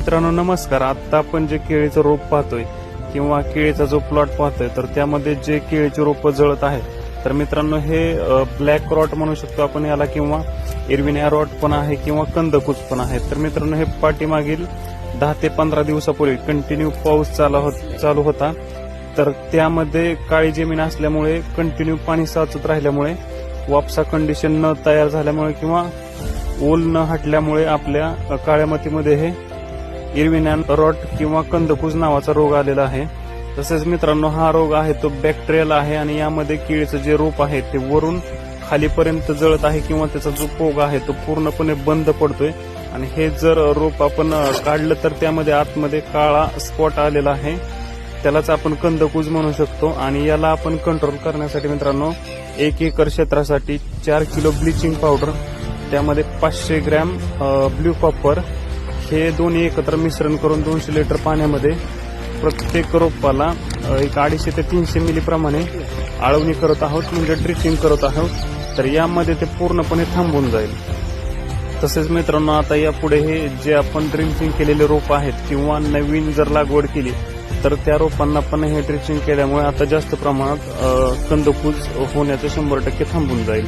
मित्रांनो नमस्कार. आता आपण जे केळीचं रोप पाहतोय किंवा केळीचा जो प्लॉट पाहतोय तर त्यामध्ये जे केळीची रोपं जळत आहेत तर मित्रांनो हे ब्लॅक रॉट म्हणू शकतो आपण याला किंवा इरविनिया रॉट पण आहे किंवा कंदकूच पण आहे. तर मित्रांनो हे पाठीमागील दहा ते पंधरा दिवसापूर्वी कंटिन्यू पाऊस चालू चालू होता. तर त्यामध्ये काळी जमीन असल्यामुळे कंटिन्यू पाणी साचत राहिल्यामुळे वापसा कंडिशन न तयार झाल्यामुळे किंवा ओल न हटल्यामुळे आपल्या काळ्या मातीमध्ये हे इरविनॅन रॉट किंवा कंदकूज नावाचा रोग आलेला आहे. तसेच मित्रांनो हा रोग आहे तो बॅक्टेरियल आहे आणि यामध्ये केळीचं जे रोप आहे ते वरून खालीपर्यंत जळत आहे किंवा त्याचा जो पोग आहे तो पूर्णपणे बंद पडतोय. आणि हे जर रोप आपण काढलं तर त्यामध्ये आतमध्ये काळा स्पॉट आलेला आहे. त्यालाच आपण कंदकूज म्हणू शकतो आणि याला आपण कंट्रोल करण्यासाठी मित्रांनो एक एकर क्षेत्रासाठी चार किलो ब्लिचिंग पावडर त्यामध्ये पाचशे ग्रॅम ब्ल्यू कॉपर हे दोन्ही एकत्र मिश्रण करून दोनशे लिटर पाण्यामध्ये प्रत्येक रोपाला एक अडीचशे ते तीनशे मिली प्रमाणे आळवणी करत आहोत म्हणजे ड्रिचिंग करत आहोत. तर यामध्ये ते पूर्णपणे थांबून जाईल. तसेच मित्रांनो आता यापुढे हे जे आपण ड्रिंचिंग केलेले रोप आहेत किंवा नवीन जर लागवड केली तर त्या रोपांना पण हे ड्रिचिंग केल्यामुळे आता जास्त प्रमाणात कंदकूज होण्याचं शंभर टक्के थांबून जाईल.